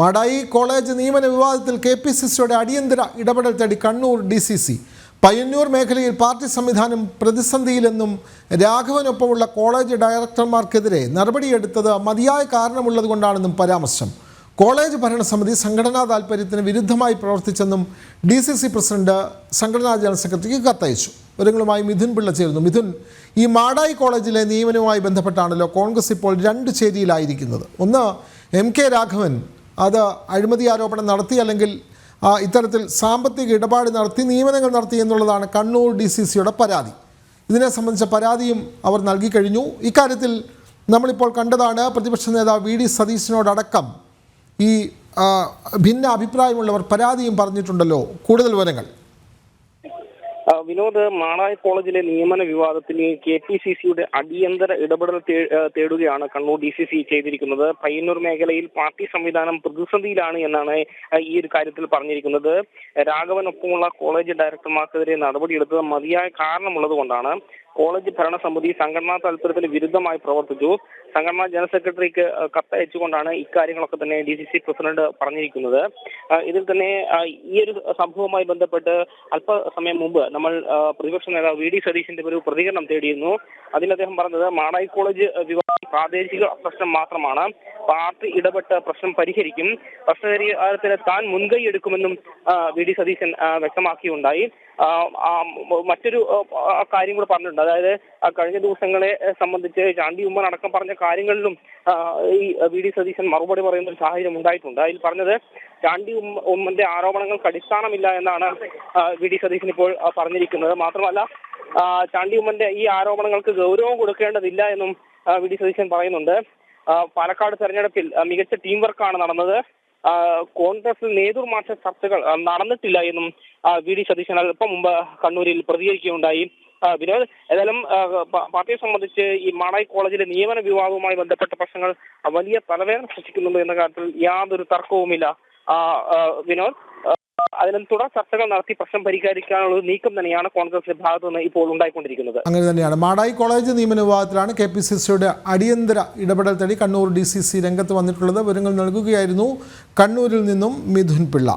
Madayi college നിയമന വിവാദത്തിൽ K P C സിയുടെ അടിയന്തര ഇടപെടൽ തേടി Kannur D C C. Payyanur മേഖലയിൽ പാർട്ടി സംവിധാനം പ്രതിസന്ധിയിലെന്നും രാഘവനൊപ്പമുള്ള കോളേജ് ഡയറക്ടർമാർക്കെതിരെ നടപടിയെടുത്തത് മതിയായ കാരണമുള്ളതുകൊണ്ടാണെന്നും പരാമർശം. കോളേജ് ഭരണസമിതി സംഘടനാ താൽപ്പര്യത്തിന് വിരുദ്ധമായി പ്രവർത്തിച്ചെന്നും ഡി സി സി പ്രസിഡന്റ് സംഘടനാ ജനറൽ സെക്രട്ടറിക്ക് കത്തയച്ചു. വിവരങ്ങളുമായി മിഥുൻ പിള്ള ചേരുന്നു. മിഥുൻ ഈ മാടായി കോളേജിലെ നിയമനവുമായി ബന്ധപ്പെട്ടാണല്ലോ കോൺഗ്രസ് ഇപ്പോൾ രണ്ട് ചേരിയിലായിരിക്കുന്നത്. ഒന്ന് എം കെ രാഘവൻ അത് അഴിമതി ആരോപണം നടത്തി അല്ലെങ്കിൽ ഇത്തരത്തിൽ സാമ്പത്തിക ഇടപാട് നടത്തി നിയമനങ്ങൾ നടത്തി എന്നുള്ളതാണ് കണ്ണൂർ ഡി സി സിയുടെ പരാതി. ഇതിനെ സംബന്ധിച്ച പരാതിയും അവർ നൽകിക്കഴിഞ്ഞു ഇക്കാര്യത്തിൽ നമ്മളിപ്പോൾ കണ്ടതാണ് പ്രതിപക്ഷ നേതാവ് വി ഡി സതീശനോടക്കം ഈ ഭിന്ന അഭിപ്രായമുള്ളവർ പരാതിയും പറഞ്ഞിട്ടുണ്ടല്ലോ. കൂടുതൽ വിവരങ്ങൾ. വിനോദ് മാടായി കോളേജിലെ നിയമന വിവാദത്തിന് കെ പി സി സിയുടെ അടിയന്തര ഇടപെടൽ തേടുകയാണ് കണ്ണൂർ ഡി സി സി ചെയ്തിരിക്കുന്നത്. പയ്യന്നൂർ മേഖലയിൽ പാർട്ടി സംവിധാനം പ്രതിസന്ധിയിലാണ് എന്നാണ് ഈ ഒരു കാര്യത്തിൽ പറഞ്ഞിരിക്കുന്നത്. രാഘവനൊപ്പമുള്ള കോളേജ് ഡയറക്ടർമാർക്കെതിരെ നടപടിയെടുത്തത് മതിയായ കാരണമുള്ളത് കൊണ്ടാണ് കോളേജ് ഭരണസമിതി സംഘടനാ താല്പര്യത്തിന് വിരുദ്ധമായി പ്രവർത്തിച്ചു. സംഘടനാ ജനറൽ സെക്രട്ടറിക്ക് കത്തയച്ചുകൊണ്ടാണ് ഇക്കാര്യങ്ങളൊക്കെ തന്നെ ഡി സി സി പ്രസിഡന്റ് പറഞ്ഞിരിക്കുന്നത്. ഇതിൽ തന്നെ ഈ ഒരു സംഭവവുമായി ബന്ധപ്പെട്ട് അല്പസമയം മുമ്പ് നമ്മൾ പ്രതിപക്ഷ നേതാവ് വി ഡി സതീശിന്റെ ഒരു പ്രതികരണം തേടിയിരുന്നു. അതിൽ അദ്ദേഹം പറഞ്ഞത് മാടായി കോളേജ് വിവാദം പ്രാദേശിക പ്രശ്നം മാത്രമാണ്. പാർട്ടി ഇടപെട്ട് പ്രശ്നം പരിഹരിക്കും. പ്രശ്നപരിഹാരത്തിന് താൻ മുൻകൈ എടുക്കുമെന്നും വി. ഡി. സതീശൻ വ്യക്തമാക്കിയുണ്ടായി. മറ്റൊരു കാര്യം കൂടെ പറഞ്ഞിട്ടുണ്ട്. അതായത് കഴിഞ്ഞ ദിവസങ്ങളെ സംബന്ധിച്ച് ചാണ്ടി ഉമ്മൻ അടക്കം പറഞ്ഞ കാര്യങ്ങളിലും ഈ വി. ഡി. സതീശൻ മറുപടി പറയുന്ന ഒരു സാഹചര്യം ഉണ്ടായിട്ടുണ്ട്. അതിൽ പറഞ്ഞത് ചാണ്ടി ഉമ്മ ഉമ്മന്റെ ആരോപണങ്ങൾക്ക് അടിസ്ഥാനമില്ല എന്നാണ് വി. ഡി. സതീശൻ ഇപ്പോൾ പറഞ്ഞിരിക്കുന്നത്. മാത്രമല്ല ചാണ്ടി ഉമ്മന്റെ ഈ ആരോപണങ്ങൾക്ക് ഗൗരവം കൊടുക്കേണ്ടതില്ല എന്നും വി ഡി സതീശൻ പറയുന്നുണ്ട്. പാലക്കാട് തെരഞ്ഞെടുപ്പിൽ മികച്ച ടീം വർക്കാണ് നടന്നത് കോൺഗ്രസിൽ നേതൃമാറ്റ ചർച്ചകൾ നടന്നിട്ടില്ല എന്നും വി ഡി സതീശൻ അല്പം മുമ്പ് കണ്ണൂരിൽ പ്രതികരിക്കുകയുണ്ടായി. വിനോദ് ഏതായാലും പാർട്ടിയെ സംബന്ധിച്ച് ഈ മാണായി കോളേജിലെ നിയമന വിവാദവുമായി ബന്ധപ്പെട്ട പ്രശ്നങ്ങൾ വലിയ തലവേദന സൃഷ്ടിക്കുന്നുണ്ട് എന്ന കാര്യത്തിൽ യാതൊരു തർക്കവുമില്ല. വിനോദ് ആ, അതിന് തുടർ ചർച്ചകൾ നടത്തി പ്രശ്നം പരിഹരിക്കാനുള്ള നീക്കം തന്നെയാണ് കോൺഗ്രസിന്റെ ഭാഗത്തു നിന്ന് ഇപ്പോൾ ഉണ്ടായിക്കൊണ്ടിരിക്കുന്നത്. അങ്ങനെ തന്നെയാണ്. മാടായി കോളേജ് നിയമന വിവാദത്തിലാണ് കെ പി സി സിയുടെ അടിയന്തര ഇടപെടൽ തേടി കണ്ണൂർ ഡി സി സി രംഗത്ത് വന്നിട്ടുള്ളത്. വിവരങ്ങൾ നൽകുകയായിരുന്നു കണ്ണൂരിൽ നിന്നും മിഥുൻ പിള്ള.